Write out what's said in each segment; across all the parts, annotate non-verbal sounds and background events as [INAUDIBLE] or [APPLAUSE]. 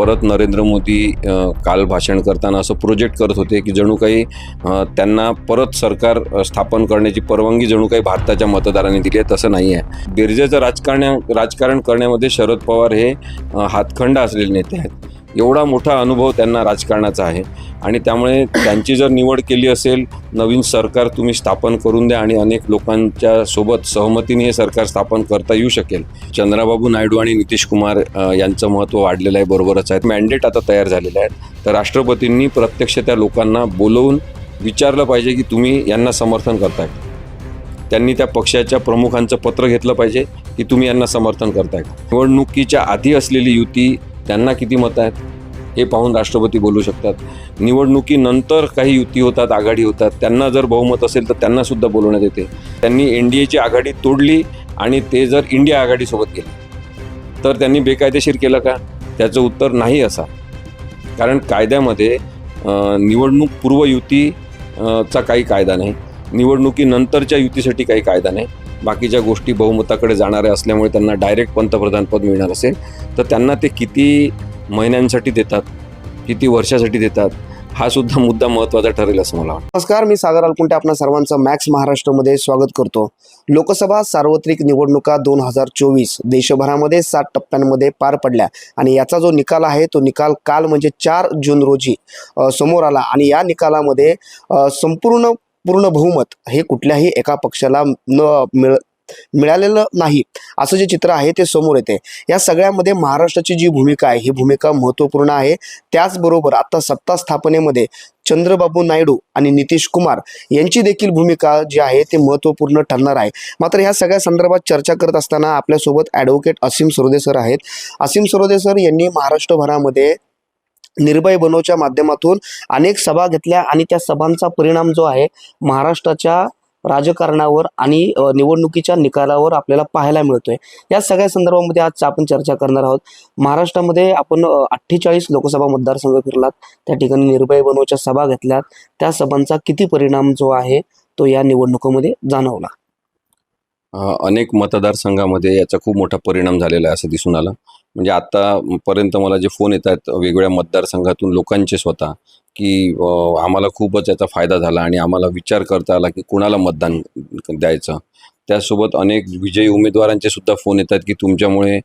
परत नरेंद्र मोदी काल भाषण करताना असं प्रोजेक्ट करत होते की जणू काही त्यांना परत सरकार स्थापन करण्याची परवानगी जणू काही भारताच्या मतदारांनी दिली आहे तसं नाही आहे. बिर्जेचं राजकारण राजकारण करण्यामध्ये शरद पवार हे हातखंड असलेले नेते आहेत. एवढा मोठा अनुभव त्यांना राजकारणाचा आहे. आणि त्यामुळे त्यांची जर निवड केली असेल नवीन सरकार तुम्ही स्थापन करून द्या आणि अनेक लोकांच्या सोबत सहमतीने हे सरकार स्थापन करता येऊ शकेल. चंद्राबाबू नायडू आणि नितीश कुमार यांचं महत्त्व वाढलेलं आहे बरोबरच आहे. मॅन्डेट आता तयार झालेलं आहे तर राष्ट्रपतींनी प्रत्यक्ष त्या लोकांना बोलवून विचारलं पाहिजे की तुम्ही यांना समर्थन करताय. त्यांनी त्या पक्षाच्या प्रमुखांचं पत्र घेतलं पाहिजे की तुम्ही यांना समर्थन करताय निवडणुकीच्या आधी असलेली युती त्यांना किती मतं आहेत हे पाहून राष्ट्रपती बोलू शकतात. निवडणुकीनंतर काही युती होतात आघाडी होतात. त्यांना जर बहुमत असेल तर त्यांनासुद्धा बोलवण्यात येते. त्यांनी एन डी एची आघाडी तोडली आणि ते जर इंडिया आघाडीसोबत गेले तर त्यांनी बेकायदेशीर केलं का? त्याचं उत्तर नाही असा. कारण कायद्यामध्ये निवडणूक पूर्व युती चा काही कायदा नाही. निवडणुकीनंतरच्या युतीसाठी काही कायदा नाही. बाकीच्या गोष्टी बहुमताकडे जाणाऱ्या असल्यामुळे त्यांना डायरेक्ट पंतप्रधानपद मिळणार असेल. तर त्यांना ते किती महिन्यांसाठी देतात किती वर्षासाठी देतात हा सुद्धा मुद्दा महत्त्वाचा ठरेल असं मला वाटतं. नमस्कार मी सागर अलकुंटे आपणा सर्वांचं मॅक्स महाराष्ट्रमध्ये स्वागत करतो. लोकसभा सार्वत्रिक निवडणुका दोन हजार चोवीस देशभरामध्ये सात टप्प्यांमध्ये पार पडल्या आणि याचा जो निकाल आहे तो निकाल काल म्हणजे चार जून रोजी समोर आला आणि या निकालामध्ये संपूर्ण पूर्ण बहुमत हे कुठल्याही एका पक्षाला न मिळ मिळालेलं नाही. असं जे चित्र आहे ते समोर येते. या सगळ्यामध्ये महाराष्ट्राची जी भूमिका आहे ही भूमिका महत्त्वपूर्ण आहे. त्याचबरोबर आता सत्ता स्थापनेमध्ये चंद्रबाबू नायडू आणि नितीश कुमार यांची देखील भूमिका जी आहे ते महत्त्वपूर्ण ठरणार आहे. मात्र ह्या सगळ्या संदर्भात चर्चा करत असताना आपल्यासोबत ॲडव्होकेट असीम सरोदे सर आहेत. असीम सरोदे सर यांनी महाराष्ट्रभरामध्ये निर्भय बनवच्या माध्यमातून अनेक सभा घेतल्या आणि त्या सभांचा परिणाम जो आहे महाराष्ट्राच्या राजकारणावर आणि निवडणुकीच्या निकालावर आपल्याला पाहायला मिळतोय. या सगळ्या संदर्भामध्ये आज आपण चर्चा करणार आहोत. महाराष्ट्रामध्ये आपण अठ्ठेचाळीस लोकसभा मतदारसंघ फिरलात. त्या ठिकाणी निर्भय बनवच्या सभा घेतल्यात. त्या सभांचा किती परिणाम जो आहे तो या निवडणुकीमध्ये जाणवला? अनेक मतदारसंघामध्ये याचा खूप मोठा परिणाम झालेला आहे असं दिसून आलं. म्हणजे आतापर्यंत मला जे फोन येत आहेत वेगवेगळ्या मतदारसंघातून लोकांचे स्वतः की आम्हाला खूपच याचा फायदा झाला आणि आम्हाला विचार करता आला की कुणाला मतदान द्यायचं. त्यासोबत अनेक विजयी उमेदवारांचे सुद्धा फोन येत आहेत की तुमच्यामुळे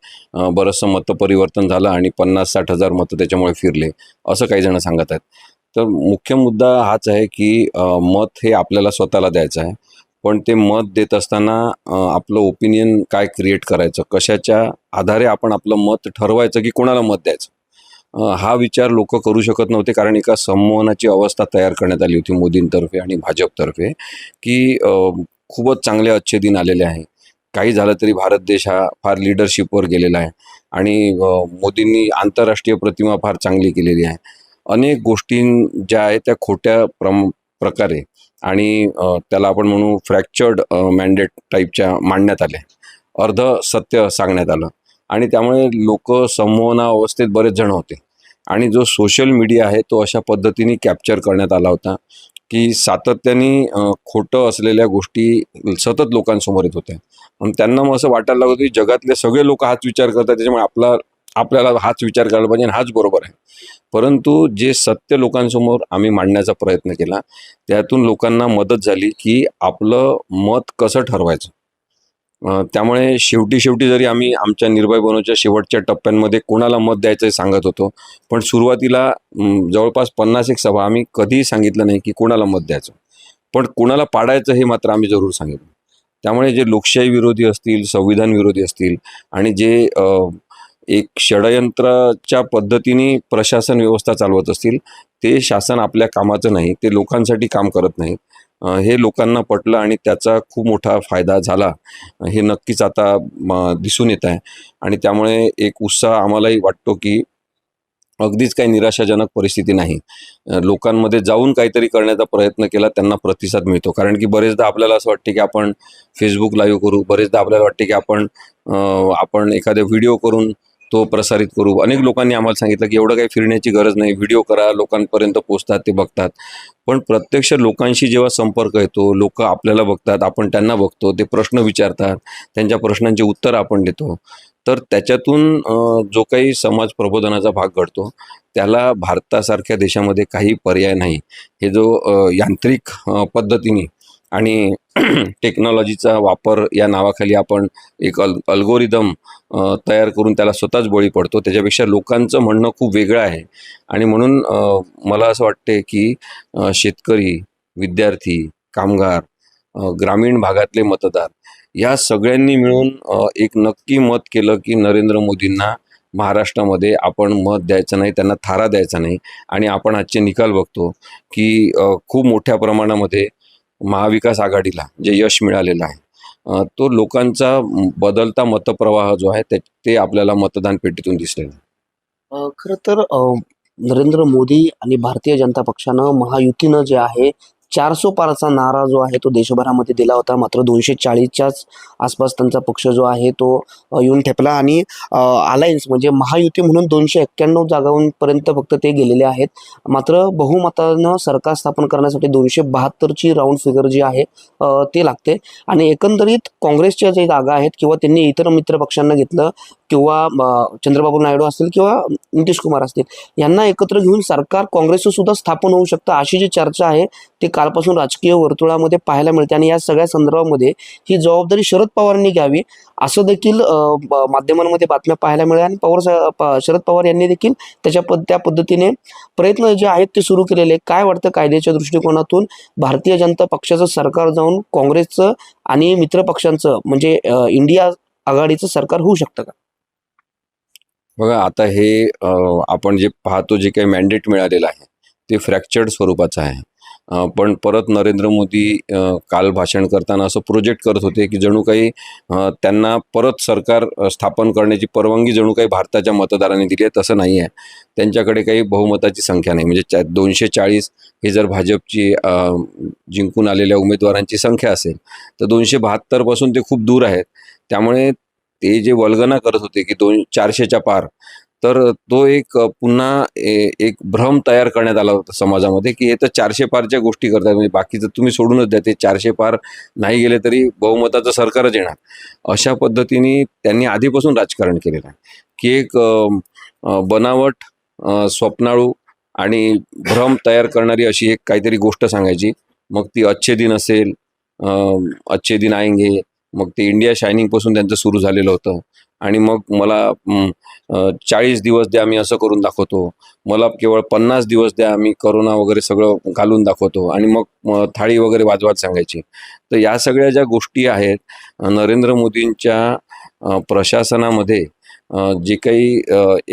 बरंचसं मतपरिवर्तन झालं आणि पन्नास साठ हजार मतं त्याच्यामुळे फिरले असं काही जण सांगत आहेत. तर मुख्य मुद्दा हाच आहे की मत हे आपल्याला स्वतःला द्यायचं आहे. पण ते मत देत असताना आपलं ओपिनियन काय क्रिएट करायचं? कशाच्या आधारे आपण आपलं मत ठरवायचं की कोणाला मत द्यायचं? हा विचार लोक करू शकत नव्हते कारण एका संमोहनाची अवस्था तयार करण्यात आली होती मोदींतर्फे आणि भाजपतर्फे की खूपच चांगले अच्छे दिन आलेले आहे. काही झालं तरी भारत देश हा फार लिडरशिपवर गेलेला आहे आणि मोदींनी आंतरराष्ट्रीय प्रतिमा फार चांगली केलेली आहे. अनेक गोष्टी ज्या आहेत त्या खोट्या प्रम प्रकारे आणि त्याला आपण म्हणू फ्रॅक्चर्ड मॅन्डेट टाईपच्या मांडण्यात आल्या अर्ध सत्य सांगण्यात आलं. आणि त्यामुळे लोक संमोहना अवस्थेत बरेच जण होते. आणि जो सोशल मीडिया आहे तो अशा पद्धतीने कॅप्चर करण्यात आला होता की सातत्याने खोटं असलेल्या गोष्टी सतत लोकांसमोर येत होत्या. आणि त्यांना मग असं वाटायला लागतं की जगातले सगळे लोक हाच विचार करतात त्याच्यामुळे आपला आपल्याला हाच विचार करायला पाहिजे आणि हाच बरोबर आहे. परंतु जे सत्य लोकांसमोर आम्ही मांडण्याचा प्रयत्न केला त्यातून लोकांना मदत झाली की आपलं मत कसं ठरवायचं. त्यामुळे शेवटी शेवटी जरी आम्ही आमच्या निर्भय बनवच्या शेवटच्या टप्प्यांमध्ये कोणाला मत द्यायचं हे सांगत होतो पण सुरुवातीला जवळपास पन्नास एक सभा आम्ही कधीही सांगितलं नाही की कोणाला मत द्यायचं. पण कोणाला पाडायचं हे मात्र आम्ही जरूर सांगितलं. त्यामुळे जे लोकशाही विरोधी असतील संविधान विरोधी असतील आणि जे एक षडयंत्राच्या पद्धतीने प्रशासन व्यवस्था चालवत असतील ते शासन आपल्या कामाचं नाही ते लोकांसाठी काम करत नाही. हे लोकांना पटलं आणि त्याचा खूप मोठा फायदा झाला. हे नक्कीच आता दिसून येत आहे. आणि त्यामुळे एक उत्साह आम्हालाही वाटतो की अगदीच काही निराशाजनक परिस्थिती नाही. लोकांमध्ये जाऊन काहीतरी करण्याचा प्रयत्न केला त्यांना प्रतिसाद मिळतो. कारण की बरेचदा आपल्याला असं वाटते की आपण फेसबुक लाईव्ह करू बरेचदा आपल्याला वाटते की आपण आपण एखादे व्हिडिओ करून तो प्रसारित करू. अनेक लोकांनी आम्हाला सांगितलं की एवढं काही फिरण्याची गरज नाही. व्हिडिओ करा लोकांपर्यंत पोचतात ते बघतात. पण प्रत्यक्ष लोकांशी जेव्हा संपर्क येतो लोक आपल्याला बघतात आपण त्यांना बघतो ते प्रश्न विचारतात त्यांच्या प्रश्नांची उत्तर आपण देतो. तर त्याच्यातून जो काही समाज प्रबोधनाचा भाग घडतो त्याला भारतासारख्या देशामध्ये काही पर्याय नाही. हे जो यांत्रिक पद्धतीने आणि [CLEARS THROAT] टेक्नॉलॉजीचा वापर या नावाखाली आपण एक अल अल्गोरिदम तयार करून त्याला स्वतःच बळी पडतो. त्याच्यापेक्षा लोकांचं म्हणणं खूप वेगळं आहे. आणि म्हणून मला असं वाटते की शेतकरी विद्यार्थी कामगार ग्रामीण भागातले मतदार या सगळ्यांनी मिळून एक नक्की मत केलं की नरेंद्र मोदींना महाराष्ट्रामध्ये आपण मत द्यायचं नाही त्यांना थारा द्यायचा नाही. आणि आपण आजचे निकाल बघतो की खूप मोठ्या प्रमाणामध्ये महाविकास आघाडीला जे यश मिळालेलं आहे तो लोकांचा बदलता मतप्रवाह जो आहे ते ते आपल्याला मतदान पेटीतून दिसलेला खरं तर नरेंद्र मोदी आणि भारतीय जनता पक्षानं महायुतीनं जे आहे चारसो पारचा नारा जो आहे तो देशभरामध्ये दिला होता. मात्र दोनशे चाळीसच्याच आसपास त्यांचा पक्ष जो आहे तो येऊन ठेपला आणि अलायन्स म्हणजे महायुती म्हणून दोनशे एक्क्याण्णव जागांपर्यंत फक्त ते गेलेले आहेत. मात्र बहुमतानं सरकार स्थापन करण्यासाठी दोनशे बहात्तरची राऊंड फिगर जी आहे ते लागते. आणि एकंदरीत काँग्रेसच्या जे जागा आहेत किंवा त्यांनी इतर मित्र पक्षांना घेतलं किंवा चंद्रबाबू नायडू असतील किंवा नितीश कुमार असतील यांना एकत्र घेऊन सरकार काँग्रेसचं सुद्धा स्थापन होऊ शकतं अशी जी चर्चा आहे ती कालपासून राजकीय वर्तुळामध्ये पाहायला मिळते आणि या सगळ्या संदर्भामध्ये ही जबाबदारी शरद पवारांनी घ्यावी असं देखील माध्यमांमध्ये बातम्या पाहायला मिळाल्या आणि पवार शरद पवार यांनी देखील त्याच्या पद त्या पद्धतीने प्रयत्न जे आहेत ते सुरू केलेले. काय वाटतं कायद्याच्या दृष्टिकोनातून? भारतीय जनता पक्षाचं सरकार जाऊन काँग्रेसचं आणि मित्र पक्षांचं म्हणजे इंडिया आघाडीचं सरकार होऊ शकतं का? बघा आता हे आपण जे पाहतो जे काही मॅन्डेट मिळालेलं आहे ते फ्रॅक्चर्ड स्वरूपाचं आहे. पण परत नरेंद्र मोदी काल भाषण करताना असं प्रोजेक्ट करत होते की जणू काही त्यांना परत सरकार स्थापन करण्याची परवानगी जणू काही भारताच्या मतदारांनी दिली आहे तसं नाही आहे. त्यांच्याकडे काही बहुमताची संख्या नाही. म्हणजे चा दोनशे चाळीस हे जर भाजपची जिंकून आलेल्या उमेदवारांची संख्या असेल तर दोनशे बहात्तरपासून ते खूप दूर आहेत. त्यामुळे ते जे वल्गना करत होते की दोन चारशेच्या पार तर तो एक पुन्हा ए- एक भ्रम तयार करण्यात आला होता समाजामध्ये की हे तर चारशे पारच्या गोष्टी करतात म्हणजे बाकीचं तुम्ही सोडूनच द्या ते चारशे पार नाही गेले तरी बहुमताचं सरकारच येणार. अशा पद्धतीने त्यांनी आधीपासून राजकारण केलेलं आहे. की एक बनावट स्वप्नाळू आणि भ्रम तयार करणारी अशी एक काहीतरी गोष्ट सांगायची. मग ती अच्छे दिन असेल अच्छे दिन आएंगे मग ते इंडिया शायनिंगपासून त्यांचं सुरू झालेलं होतं. आणि मग मला चाळीस दिवस द्या मी असं करून दाखवतो. मला केवळ पन्नास दिवस द्या मी करोना वगैरे सगळं घालून दाखवतो. आणि मग थाळी वगैरे वाजवात सांगायची. तर या सगळ्या ज्या गोष्टी आहेत नरेंद्र मोदींच्या प्रशासनामध्ये जे काही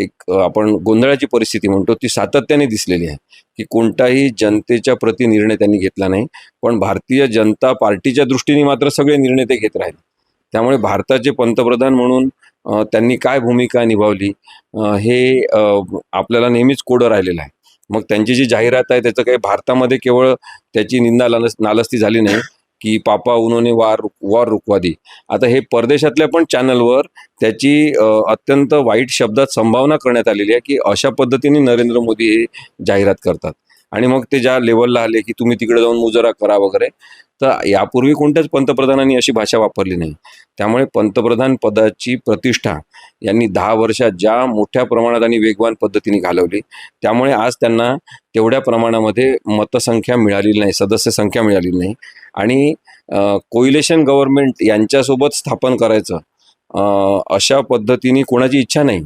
एक आपण गोंधळाची परिस्थिती म्हणतो ती सातत्याने दिसलेली आहे की कोणताही जनतेच्या प्रति निर्णय त्यांनी घेतला नाही. पण भारतीय जनता पार्टीच्या दृष्टीने मात्र सगळे निर्णय ते घेत राहिले. त्यामुळे भारताचे पंतप्रधान म्हणून त्यांनी काय भूमिका निभावली? हे आपल्याला नेहमीच कोडं राहिलेलं आहे. मग त्यांची जी जाहिरात आहे त्याचं काही भारतामध्ये केवळ त्याची निंदा लालस नालस्ती झाली नाही. की पापा उन्होंने वार वॉर रुकवा दी. आता हे परदेशातल्या पण चॅनलवर त्याची अत्यंत वाईट शब्दात संभावना करण्यात आलेली आहे की अशा पद्धतीने नरेंद्र मोदी हे जाहिरात करतात. आणि मग ते ज्या लेवलला आले की तुम्ही तिकडे जाऊन मुजरा करा वगैरे तर यापूर्वी कोणत्याच पंतप्रधानांनी अशी भाषा वापरली नाही. त्यामुळे पंतप्रधान पदाची प्रतिष्ठा यांनी दहा वर्षात ज्या मोठ्या प्रमाणात आणि वेगवान पद्धतीने घालवली त्यामुळे आज त्यांना तेवढ्या प्रमाणामध्ये मतसंख्या मिळालेली नाही सदस्य संख्या मिळालेली नाही. आणि कोइलेशन गव्हर्नमेंट यांच्यासोबत स्थापन करायचं. अशा पद्धतीने कोणाची इच्छा नाही.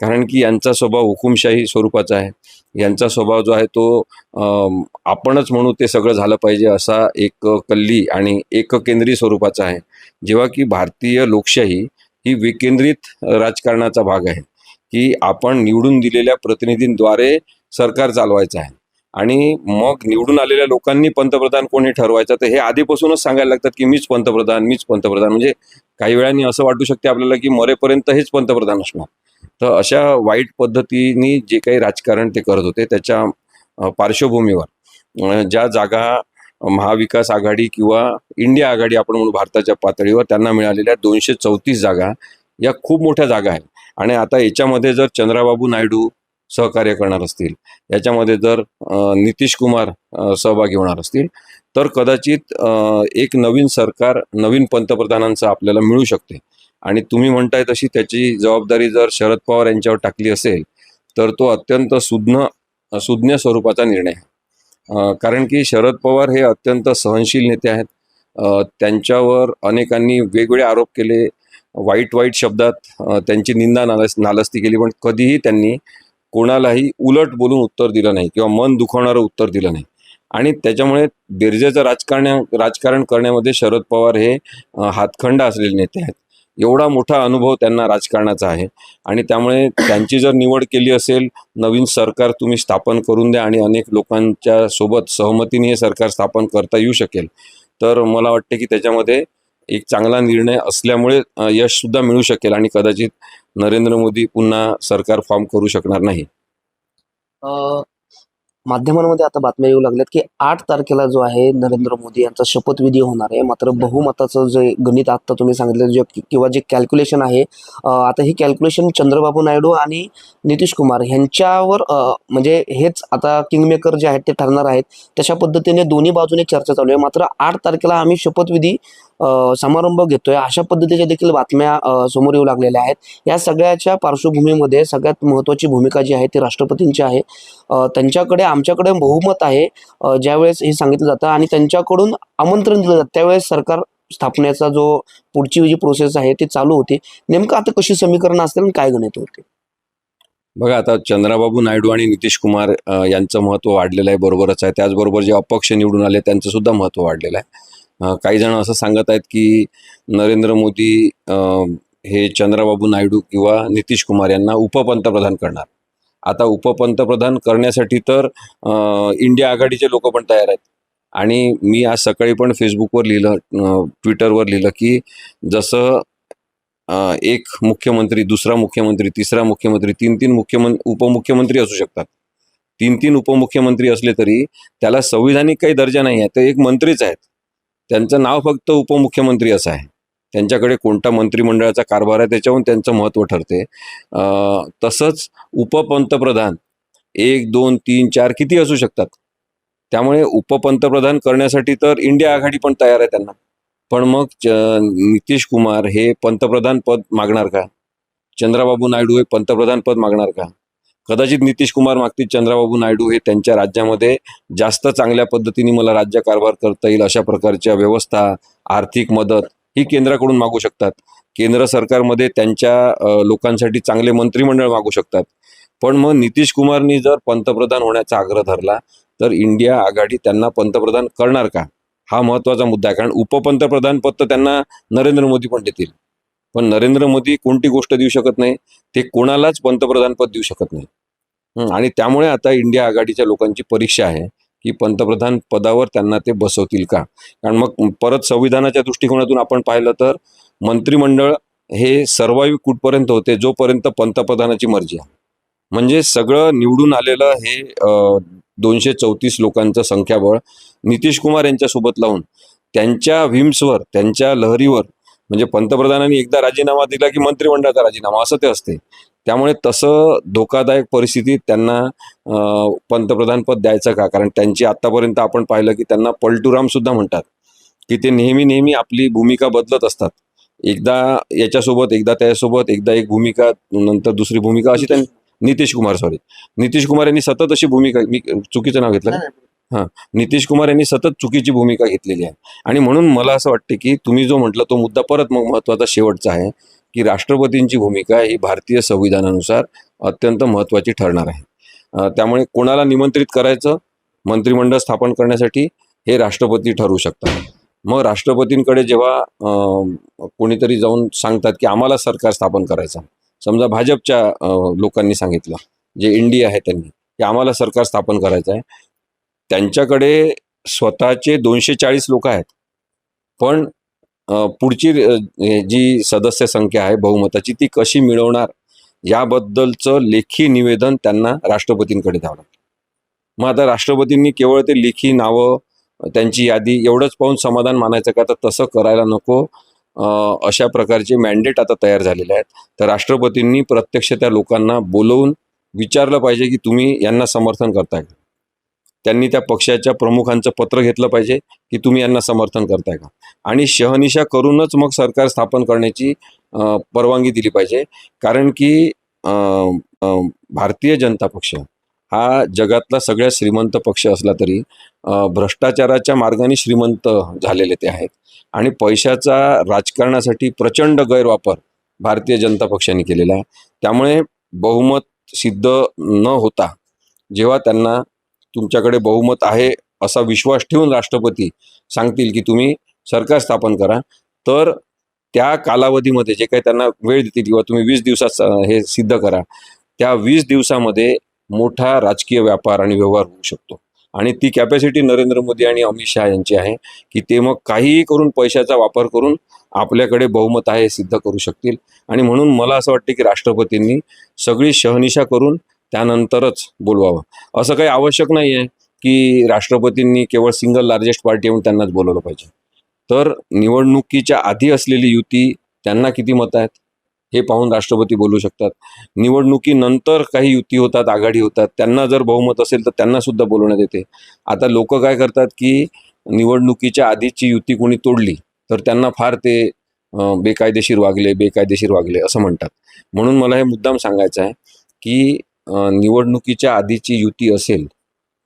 कारण की यांचा स्वभाव हुकुमशाही स्वरूपाचा आहे. यांचा स्वभाव जो आहे तो आपणच म्हणू ते सगळं झालं पाहिजे असा एक कल्ली आणि एककेंद्री स्वरूपाचा आहे. जेव्हा की भारतीय लोकशाही ही विकेंद्रित राजकारणाचा भाग आहे. की आपण निवडून दिलेल्या प्रतिनिधींद्वारे सरकार चालवायचं आहे. आणि मग निवडून आलेल्या लोकांनी पंतप्रधान कोणी ठरवायचं? तर हे आधीपासूनच सांगायला लागतात की मीच पंतप्रधान मीच पंतप्रधान. म्हणजे काही वेळांनी असं वाटू शकते आपल्याला की मरेपर्यंत हेच पंतप्रधान असणार. तर अशा वाईट पद्धतीने जे काही राजकारण ते करत होते त्याच्या पार्श्वभूमीवर ज्या जागा महाविकास आघाडी किंवा इंडिया आघाडी आपण म्हणू भारताच्या पातळीवर त्यांना मिळालेल्या दोनशे चौतीस जागा या खूप मोठ्या जागा आहेत. आणि आता याच्यामध्ये जर चंद्राबाबू नायडू सहकार्य करणार असतील. याच्यामध्ये जर नितीश कुमार सहभागी होणार असतील तर कदाचित एक नवीन सरकार नवीन पंतप्रधानांचं आपल्याला मिळू शकते. आणि तुम्ही म्हणताय तशी त्याची जबाबदारी जर शरद पवार यांच्यावर टाकली असेल तर तो अत्यंत सुज्ञ सुज्ञ स्वरूपाचा निर्णय आहे. कारण की शरद पवार हे अत्यंत सहनशील नेते आहेत. त्यांच्यावर अनेकांनी वेगवेगळे आरोप केले. वाईट वाईट शब्दात त्यांची निंदा नालस नालस्ती केली पण कधीही त्यांनी कोणालाही उलट बोलून उत्तर दिलं नाही किंवा मन दुखवणारं उत्तर दिलं नाही. आणि त्याच्यामुळे बिर्जेचं राजकारण राजकारण करण्यामध्ये शरद पवार हे हातखंड असलेले नेते आहेत. एवढा मोठा अनुभव त्यांना राजकारणाचा आहे. आणि त्यामुळे त्यांची जर निवड केली असेल नवीन सरकार तुम्ही स्थापन करून द्या आणि अनेक लोकांच्या सोबत सहमतीने हे सरकार स्थापन करता येऊ शकेल. तर मला वाटते की त्याच्यामध्ये एक चांगला निर्णय असल्यामुळे अ, यशसुद्धा मिळू शकेल आणि कदाचित नरेंद्र मोदी पुन्हा सरकार फॉर्म करू शकणार नाही. माध्यमांमध्ये आता बातम्या येऊ लागल्यात की आठ तारखेला जो आहे नरेंद्र मोदी यांचा शपथविधी होणार आहे. मात्र बहुमताचं जे गणित आता तुम्ही सांगितलं जे किंवा जे कॅल्क्युलेशन आहे आता ही कॅल्क्युलेशन चंद्रबाबू नायडू आणि नितीश कुमार यांच्यावर अ, म्हणजे हेच आता किंगमेकर जे आहेत ते ठरणार आहेत. तशा पद्धतीने दोन्ही बाजूने चर्चा चालू आहे. मात्र आठ तारखेला आम्ही शपथविधी समारंभ घेतोय. अशा पद्धतीच्या देखील बातम्या समोर येऊ लागलेल्या आहेत. या सगळ्याच्या पार्श्वभूमीमध्ये सगळ्यात महत्त्वाची भूमिका जी आहे ती राष्ट्रपतींची आहे. त्यांच्याकडे आमच्याकडे बहुमत आहे ज्यावेळेस हे सांगितलं जातं आणि त्यांच्याकडून आमंत्रण दिलं जातं. त्यावेळेस सरकार स्थापनेचा जो पुढची जी प्रोसेस आहे ती चालू होती. नेमकं आता कशी समीकरण असतील आणि काय गणित होते बघा आता चंद्राबाबू नायडू आणि नितीश कुमार यांचं महत्त्व वाढलेलं आहे बरोबरच आहे. त्याचबरोबर जे अपक्ष निवडून आले त्यांचं सुद्धा महत्त्व वाढलेलं आहे. काही जण असं सांगत आहेत की नरेंद्र मोदी हे चंद्राबाबू नायडू किंवा नितीश कुमार यांना उपपंतप्रधान करणार. आता उपपंतप्रधान करण्यासाठी तर इंडिया आघाडीचे लोक पण तयार आहेत. आणि मी आज सकाळी पण फेसबुकवर लिहिलं ट्विटरवर लिहिलं की जसं एक मुख्यमंत्री दुसरा मुख्यमंत्री तिसरा मुख्यमंत्री तीन तीन मुख्यमं उपमुख्यमंत्री असू शकतात. तीन तीन उपमुख्यमंत्री असले तरी त्याला संविधानिक काही दर्जा नाही आहे. ते एक मंत्रीच आहेत. त्यांचं नाव फक्त उपमुख्यमंत्री असं आहे. त्यांच्याकडे कोणता मंत्रिमंडळाचा कारभार आहे त्याच्याहून त्यांचं महत्त्व ठरते. तसंच उपपंतप्रधान एक दोन तीन चार किती असू शकतात. त्यामुळे उपपंतप्रधान करण्यासाठी तर इंडिया आघाडी पण तयार आहे त्यांना. पण मग च नितीश कुमार हे पंतप्रधान पद मागणार का? चंद्राबाबू नायडू हे पंतप्रधान पद मागणार का? कदाचित नितीश कुमार मागतील चंद्राबाबू नायडू हे त्यांच्या राज्यामध्ये जास्त चांगल्या पद्धतीने मला राज्य कारभार करता येईल अशा प्रकारच्या व्यवस्था आर्थिक मदत ही केंद्राकडून मागू शकतात. केंद्र सरकारमध्ये त्यांच्या लोकांसाठी चांगले मंत्रिमंडळ मागू शकतात. पण मग नितीश कुमारनी जर पंतप्रधान होण्याचा आग्रह धरला तर इंडिया आघाडी त्यांना पंतप्रधान करणार का? हा महत्त्वाचा मुद्दा आहे. कारण उपपंतप्रधान पद तर त्यांना नरेंद्र मोदी पण देतील. पण नरेंद्र मोदी कोणती गोष्ट देऊ शकत नाही ते कोणालाच पंतप्रधान पद देऊ शकत नाही. आणि त्यामुळे आता इंडिया आघाडीच्या लोकांची परीक्षा आहे की पंतप्रधान पदावर त्यांना ते बसवतील का? कारण मग परत संविधानाच्या दृष्टिकोनातून आपण पाहिलं तर मंत्रिमंडळ हे सर्वाईव्ह कुठपर्यंत होते जोपर्यंत पंतप्रधानाची मर्जी आहे. म्हणजे सगळं निवडून आलेलं हे दोनशे चौतीस लोकांचं संख्याबळ नितीश कुमार यांच्यासोबत लावून त्यांच्या व्हीम्सवर त्यांच्या लहरीवर म्हणजे पंतप्रधानांनी एकदा राजीनामा दिला की मंत्रिमंडळाचा राजीनामा असं ते असते. त्यामुळे तसं धोकादायक परिस्थितीत त्यांना अं, पंतप्रधान पद द्यायचं का? कारण त्यांची आतापर्यंत आपण पाहिलं की त्यांना पलटूराम सुद्धा म्हणतात की ते नेहमी नेहमी आपली भूमिका बदलत असतात. एकदा याच्यासोबत एकदा त्याच्यासोबत एकदा एक भूमिका नंतर दुसरी भूमिका अशी त्यांनी नितीश कुमार सॉरी नितीश कुमार यांनी सतत अशी भूमिका मी चुकीचं नाव घेतलं हां. नितीश कुमार यांनी सतत चुकीची भूमिका घेतलेली आहे. आणि म्हणून मला असं वाटते की तुम्ही जो म्हटला तो मुद्दा परत मग महत्त्वाचा शेवटचा आहे की राष्ट्रपतींची भूमिका ही भारतीय संविधानानुसार अत्यंत महत्त्वाची ठरणार आहे. त्यामुळे कोणाला निमंत्रित करायचं मंत्रिमंडळ स्थापन करण्यासाठी हे राष्ट्रपती ठरवू शकतात. मग राष्ट्रपतींकडे जेव्हा कोणीतरी जाऊन सांगतात की आम्हाला सरकार स्थापन करायचं. समजा भाजपच्या लोकांनी सांगितलं जे इंडिया आहे त्यांनी की आम्हाला सरकार स्थापन करायचं आहे त्यांच्याकडे स्वतःचे दोनशे चाळीस लोक आहेत. पण पुढची जी सदस्य संख्या आहे बहुमताची ती कशी मिळवणार? याबद्दलचं लेखी निवेदन त्यांना राष्ट्रपतींकडे द्यावं लागतं मग आता राष्ट्रपतींनी केवळ ते लेखी नावं त्यांची यादी एवढंच पाहून समाधान मानायचं का? तर तसं करायला नको. अशा प्रकारचे मॅन्डेट आता तयार झालेले आहेत. तर राष्ट्रपतींनी प्रत्यक्ष त्या लोकांना बोलवून विचारलं पाहिजे की तुम्ही यांना समर्थन करताय का? त्यांनी त्या पक्षाच्या प्रमुखांचं पत्र घेतलं पाहिजे की तुम्ही यांना समर्थन करताय का? आणि शहनिशा करूनच मग सरकार स्थापन करण्याची परवानगी दिली पाहिजे. कारण की भारतीय जनता पक्ष हा जगातला सगळ्यात श्रीमंत पक्ष असला तरी भ्रष्टाचाराच्या मार्गाने श्रीमंत झालेले ते आहेत. आणि पैशाचा राजकारणासाठी प्रचंड गैरवापर भारतीय जनता पक्षाने केलेला आहे. त्यामुळे बहुमत सिद्ध न होता जेव्हा त्यांना तुमच्याकडे बहुमत आहे असा विश्वास ठेवून राष्ट्रपती सांगतील की तुम्ही सरकार स्थापन करा. तर त्या कालावधीमध्ये जे काही त्यांना वेळ देतील किंवा तुम्ही वीस दिवसात हे सिद्ध करा त्या वीस दिवसामध्ये मोठा राजकीय व्यापार आणि व्यवहार होऊ शकतो. आणि ती कॅपॅसिटी नरेंद्र मोदी आणि अमित शहा यांची आहे की ते मग काहीही करून पैशाचा वापर करून आपल्याकडे बहुमत आहे हे सिद्ध करू शकतील. आणि म्हणून मला असं वाटतं की राष्ट्रपतींनी सगळी शहनिशा करून त्यानंतरच बोलवावं. असं काही आवश्यक नाही आहे की राष्ट्रपतींनी केवळ सिंगल लार्जेस्ट पार्टी येऊन त्यांनाच बोलवलं पाहिजे. तर निवडणुकीच्या आधी असलेली युती त्यांना किती मतं आहेत? हे पाहून राष्ट्रपती बोलू शकतात. निवडणुकीनंतर काही युती होतात आघाडी होतात. त्यांना जर बहुमत असेल तर त्यांना सुद्धा बोलवण्यात येते. आता लोक काय करतात की निवडणुकीच्या आधीची युती कोणी तोडली तर त्यांना फार ते बेकायदेशीर वागले बेकायदेशीर वागले असं म्हणतात. म्हणून मला हे मुद्दाम सांगायचं आहे की निवडणुकीच्या आधीची युती असेल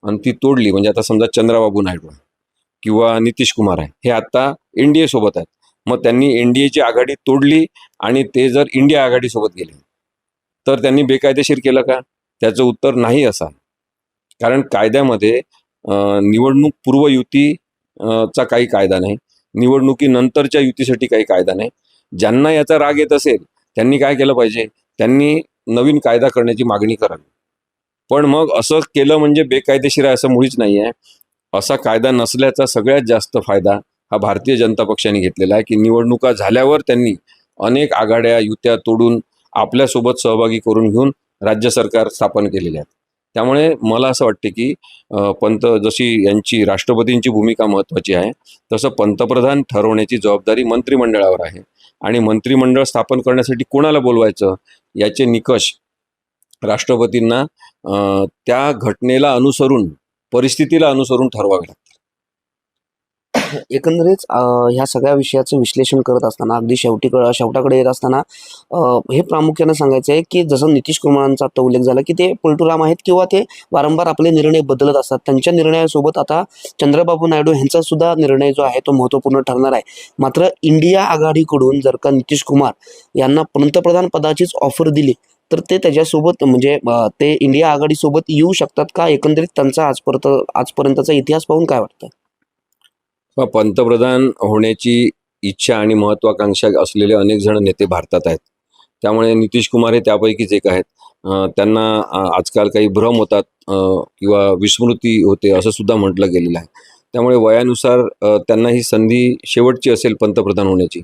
आणि ती तोडली म्हणजे आता समजा चंद्राबाबू नायडू आहे किंवा नितीश कुमार आहे हे आता एन डी सोबत आहेत. मग त्यांनी एन डी एची आघाडी तोडली आणि ते जर इंडिया आघाडीसोबत गेले तर त्यांनी बेकायदेशीर केलं का? त्याचं उत्तर नाही असा कारण कायद्यामध्ये निवडणूक पूर्व युती चा काही कायदा नाही. निवडणुकीनंतरच्या युतीसाठी काही कायदा नाही. ज्यांना याचा राग येत असेल त्यांनी काय केलं पाहिजे? त्यांनी नवीन कायदा करण्याची मागणी करावी. पण मग असं केलं म्हणजे बेकायदेशीर आहे असं मुळीच नाही आहे असा कायदा नसल्याचा सगळ्यात जास्त फायदा हा भारतीय जनता पक्षाने घेतलेला आहे की निवडणुका झाल्यावर त्यांनी अनेक आघाड्या युत्या तोडून आपल्यासोबत सहभागी करून घेऊन राज्य सरकार स्थापन केलेले आहेत. त्यामुळे मला असं वाटते की पंत जशी यांची राष्ट्रपतींची भूमिका महत्त्वाची आहे तसं पंतप्रधान ठरवण्याची जबाबदारी मंत्रिमंडळावर आहे. आणि मंत्रिमंडळ स्थापन करण्यासाठी कोणाला बोलवायचं? याचे निकष राष्ट्रपतींना त्या घटनेला अनुसरून परिस्थितीला अनुसरून ठरवावे लागतात एकंदरीत ह्या सगळ्या विषयाचं विश्लेषण करत असताना अगदी शेवटी शेवटाकडे येत असताना हे प्रामुख्याने सांगायचं आहे की जसं नितीश कुमारांचा आता उल्लेख झाला की ते पलटूराम आहेत किंवा ते वारंवार आपले निर्णय बदलत असतात. त्यांच्या निर्णयासोबत आता चंद्रबाबू नायडू यांचा सुद्धा निर्णय जो आहे तो महत्त्वपूर्ण ठरणार आहे. मात्र इंडिया आघाडीकडून जर का नितीश कुमार यांना पंतप्रधान पदाचीच ऑफर दिली तर ते त्याच्यासोबत म्हणजे ते इंडिया आघाडीसोबत येऊ शकतात का? एकंदरीत त्यांचा आजपर्यंत आजपर्यंतचा इतिहास पाहून काय वाटतं? पंतप्रधान होण्याची इच्छा आणि महत्वाकांक्षा असलेले अनेक जण नेते भारतात आहेत. त्यामुळे नितीश कुमार हे त्यापैकीच एक आहेत. त्यांना आजकाल काही भ्रम होतात किंवा विस्मृती होते असं सुद्धा म्हटलं गेलेलं आहे. त्यामुळे वयानुसार त्यांना ही संधी शेवटची असेल पंतप्रधान होण्याची.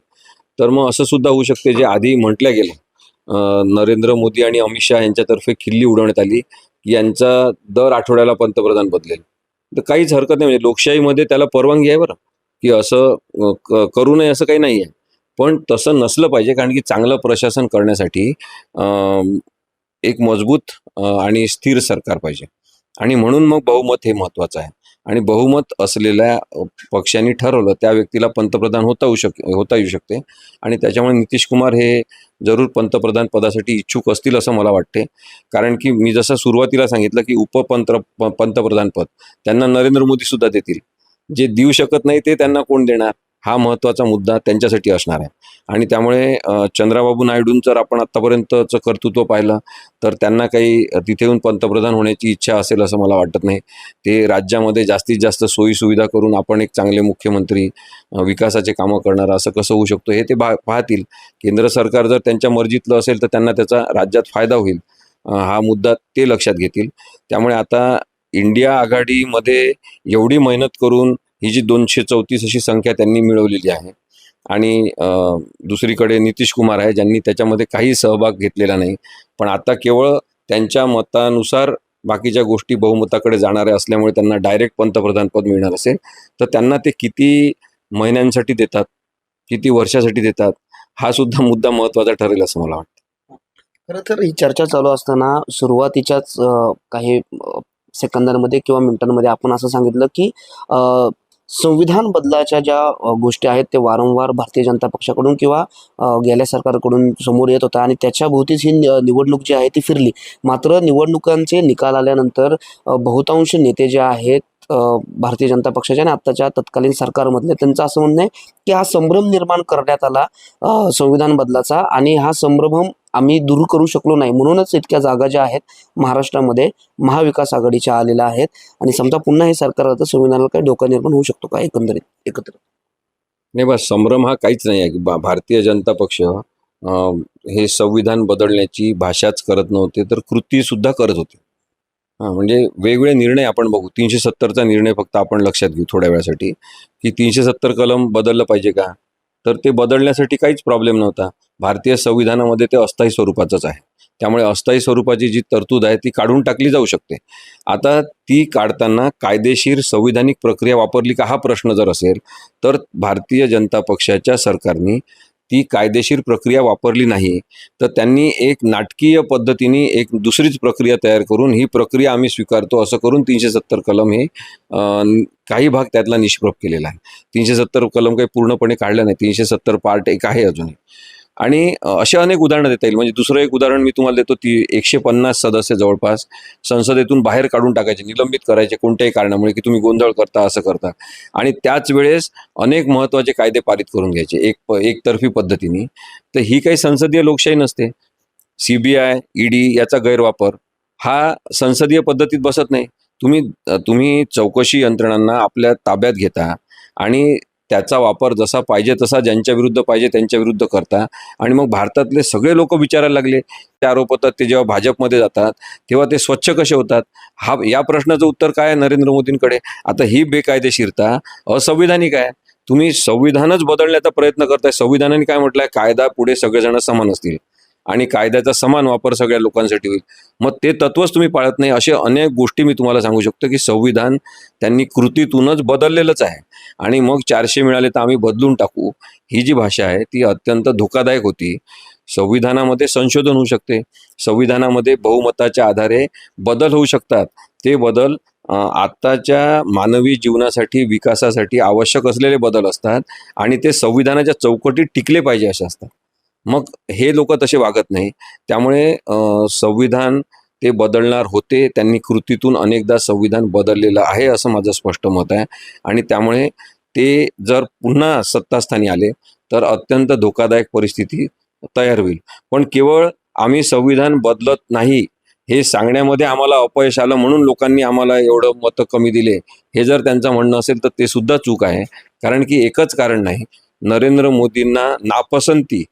तर मग असं सुद्धा होऊ शकते जे आधी म्हटलं गेलं नरेंद्र मोदी आणि अमित शहा यांच्यातर्फे खिल्ली उडवण्यात आली. यांचा दर आठवड्याला पंतप्रधान बदलेल. तर काहीच हरकत नाही. म्हणजे लोकशाहीमध्ये त्याला परवानगी आहे बरं. की असं करू नये असं काही नाही आहे पण तसं नसलं पाहिजे कारण की चांगलं प्रशासन करण्यासाठी एक मजबूत आणि स्थिर सरकार पाहिजे. आणि म्हणून मग बहुमत हे महत्त्वाचं आहे. आणि बहुमत असलेल्या पक्षांनी ठरवलं त्या व्यक्तीला पंतप्रधान होता येऊ शक होता येऊ शकते. आणि त्याच्यामुळे नितीश कुमार हे जरूर पंतप्रधान पदासाठी इच्छुक असतील असं मला वाटते. कारण की मी जसं सुरुवातीला सांगितलं की उपपंत पंतप्रधान पद त्यांना नरेंद्र मोदी सुद्धा देतील. जे देऊ शकत नाही ते त्यांना कोण देणार? हा महत्त्वाचा मुद्दा त्यांच्यासाठी असणार आहे. आणि त्यामुळे चंद्राबाबू नायडूंचं जर आपण आत्तापर्यंतचं कर्तृत्व पाहिलं तर त्यांना काही तिथे येऊन पंतप्रधान होण्याची इच्छा असेल असं मला वाटत नाही. ते राज्यामध्ये जास्तीत जास्त सोयीसुविधा करून आपण एक चांगले मुख्यमंत्री विकासाचे कामं करणार असं कसं होऊ शकतो हे ते भा पाहतील. केंद्र सरकार जर त्यांच्या मर्जीतलं असेल तर त्यांना त्याचा राज्यात फायदा होईल. हा मुद्दा ते लक्षात घेतील. त्यामुळे आता इंडिया आघाडीमध्ये एवढी मेहनत करून ही जी दोनशे चौतीस अशी संख्या त्यांनी मिळवलेली आहे आणि दुसरीकडे नितीश कुमार आहे ज्यांनी त्याच्यामध्ये काही सहभाग घेतलेला नाही. पण आता केवळ त्यांच्या मतानुसार बाकीच्या गोष्टी बहुमताकडे जाणाऱ्या असल्यामुळे त्यांना डायरेक्ट पंतप्रधान पद मिळणार असेल. तर त्यांना ते किती महिन्यांसाठी देतात किती वर्षासाठी देतात हा सुद्धा मुद्दा महत्त्वाचा ठरेल असं मला वाटतं. खरं तर ही चर्चा चालू असताना सुरुवातीच्याच काही सेकंदांमध्ये किंवा मिनिटांमध्ये आपण असं सांगितलं की संविधान बदलाच्या ज्या गोष्टी आहेत ते वारंवार भारतीय जनता पक्षाकडून किंवा गेल्या सरकारकडून समोर येत होता आणि त्याच्या भोवतीच ही निवडणूक जी आहे ती फिरली. मात्र निवडणुकांचे निकाल आल्यानंतर बहुतांश नेते जे आहेत भारतीय जनता पक्षाच्या आणि आत्ताच्या तत्कालीन सरकारमधले. त्यांचं असं म्हणणं आहे की हा संभ्रम निर्माण करण्यात आला संविधान बदलाचा आणि हा संभ्रम आम्ही दूर करू शकलो नाही. म्हणूनच इतक्या जागा ज्या आहेत महाराष्ट्रामध्ये महाविकास आघाडीच्या आलेल्या आहेत आणि समजा पुन्हा हे सरकार आता संविधानाला काही धोका निर्माण होऊ शकतो का एकंदरीत एकत्र? नाही बा संभ्रम हा काहीच नाही आहे. की भारतीय जनता पक्ष अं, हे संविधान बदलण्याची भाषाच करत नव्हते तर कृती सुद्धा करत होते. हां म्हणजे वेगवेगळे निर्णय आपण बघू. तीनशे सत्तरचा निर्णय फक्त आपण लक्षात घेऊ थोड्या वेळासाठी. की तीनशे सत्तर कलम बदललं पाहिजे का? तर ते बदलण्यासाठी काहीच प्रॉब्लेम नव्हता. भारतीय संविधानामध्ये ते अस्थायी स्वरूपाचंच आहे. त्यामुळे अस्थायी स्वरूपाची जी तरतूद आहे ती काढून टाकली जाऊ शकते. आता ती काढताना कायदेशीर संविधानिक प्रक्रिया वापरली का हा प्रश्न जर असेल तर भारतीय जनता पक्षाच्या सरकारने ती कायदेशीर प्रक्रिया वापरली नाही तर त्यांनी एक नाटकीय पद्धतीने एक दुसरीच प्रक्रिया तयार करून ही प्रक्रिया आम्ही स्वीकारतो असं करून तीनशे सत्तर कलम हे काही भाग त्यातला निष्प्रभ केलेला आहे. तीनशे सत्तर कलम काही पूर्णपणे काढलं नाही तीनशे सत्तर पार्ट एक आहे अजूनही. आणि अशा असे अनेक उदाहरणं देता येईल. म्हणजे दुसरं एक उदाहरण मी तुम्हाला देतो ती एकशे पन्नास सदस्य जवळपास संसदेतून बाहेर काढून टाकायचे निलंबित करायचे कोणत्याही कारणामुळे की तुम्ही गोंधळ करता असं करता. आणि त्याच वेळेस अनेक महत्त्वाचे कायदे पारित करून घ्यायचे एक प- एकतर्फी पद्धतीने. तर ही काही संसदीय लोकशाही नसते. सी बी आय ईडी याचा गैरवापर. हा संसदीय पद्धतीत बसत नाही. तुम्ही तुम्ही चौकशी यंत्रणांना आपल्या ताब्यात घेता आणि त्याचा वापर जसा पाहिजे तसा ज्यांच्या विरुद्ध पाहिजे त्यांच्या विरुद्ध करता. आणि मग भारतातले सगळे लोक विचारायला लागले ते आरोप होतात ते जेव्हा भाजपमध्ये जातात तेव्हा ते स्वच्छ कसे होतात? हा या प्रश्नाचं उत्तर काय आहे नरेंद्र मोदींकडे? आता ही बेकायदेशीरता असंविधानिक आहे. तुम्ही संविधानच बदलण्याचा प्रयत्न करताय संविधानाने काय म्हटलंय? कायदा पुढे सगळेजण समान असतील. आणि कायद्याचा समान वापर सगळ्या लोकांसाठी होईल. मग ते तत्वच तुम्ही पाळत नाही असे अनेक गोष्टी मी तुम्हाला सांगू शकतो की संविधान त्यांनी कृतीतूनच बदललेलंच आहे. आणि मग चारशे मिळाले तर आम्ही बदलून टाकू. ही जी भाषा आहे ती अत्यंत धोकादायक होती. संविधानामध्ये संशोधन होऊ शकते. संविधानामध्ये बहुमताच्या आधारे बदल होऊ शकतात. ते बदल आत्ताच्या मानवी जीवनासाठी विकासासाठी आवश्यक असलेले बदल असतात. आणि ते संविधानाच्या चौकटीत टिकले पाहिजे असे असतात. मग हे लोक तसे वागत नाही. त्यामुळे संविधान ते बदलणार होते त्यांनी कृतीतून अनेकदा संविधान बदललेलं आहे असं माझं स्पष्ट मत आहे. आणि त्यामुळे ते जर पुन्हा सत्तास्थानी आले तर अत्यंत धोकादायक परिस्थिती तयार होईल. पण केवळ आम्ही संविधान बदलत नाही हे सांगण्यामध्ये आम्हाला अपयश आलं म्हणून लोकांनी आम्हाला एवढं मतं कमी दिले हे जर त्यांचं म्हणणं असेल तर ते सुद्धा चूक आहे. कारण की एकच कारण नाही. नरेंद्र मोदींना नापसंती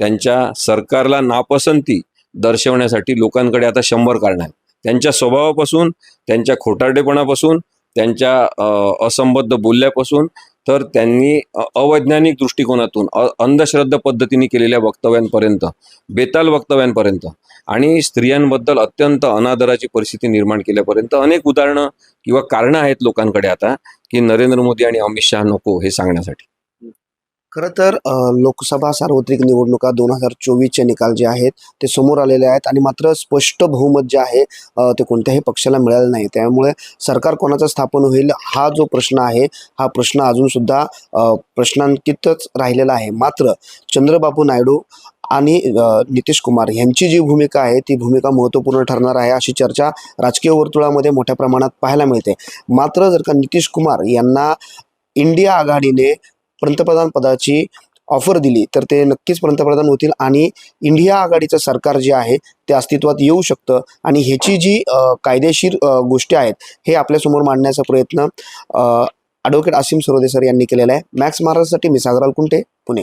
त्यांच्या सरकारला नापसंती दर्शवण्यासाठी लोकांकडे आता शंभर कारणं आहेत. त्यांच्या स्वभावापासून त्यांच्या खोटारडेपणापासून त्यांच्या असंबद्ध बोलल्यापासून तर त्यांनी अवैज्ञानिक दृष्टिकोनातून अंधश्रद्धा पद्धतीने केलेल्या वक्तव्यांपर्यंत बेताल वक्तव्यांपर्यंत आणि स्त्रियांबद्दल अत्यंत अनादराची परिस्थिती निर्माण केल्यापर्यंत अनेक उदाहरणं किंवा कारणं आहेत लोकांकडे आता की नरेंद्र मोदी आणि अमित शहा नको हे सांगण्यासाठी. खरं तर लोकसभा सार्वत्रिक निवडणुका दोन हजार चोवीसचे निकाल जे आहेत ते समोर आलेले आहेत आणि मात्र स्पष्ट बहुमत जे आहे ते कोणत्याही पक्षाला मिळालं नाही. त्यामुळे सरकार कोणाचं स्थापन होईल हा जो प्रश्न आहे हा प्रश्न अजूनसुद्धा प्रश्नांकितच राहिलेला आहे. मात्र चंद्रबाबू नायडू आणि नितीश कुमार यांची जी भूमिका आहे ती भूमिका महत्त्वपूर्ण ठरणार आहे अशी चर्चा राजकीय वर्तुळामध्ये मोठ्या प्रमाणात पाहायला मिळते. मात्र जर का नितीश कुमार यांना इंडिया आघाडीने पंतप्रधान पदाची ऑफर दिली तर ते नक्कीच पंतप्रधान होतील आणि इंडिया आघाडीचं सरकार जे आहे ते अस्तित्वात येऊ शकतं. आणि ह्याची जी कायदेशीर गोष्टी आहेत हे आपल्यासमोर मांडण्याचा प्रयत्न ॲडव्होकेट असीम सरोदे सर यांनी केलेला आहे. मॅक्स महाराजसाठी मी सागराल कुंटे पुणे.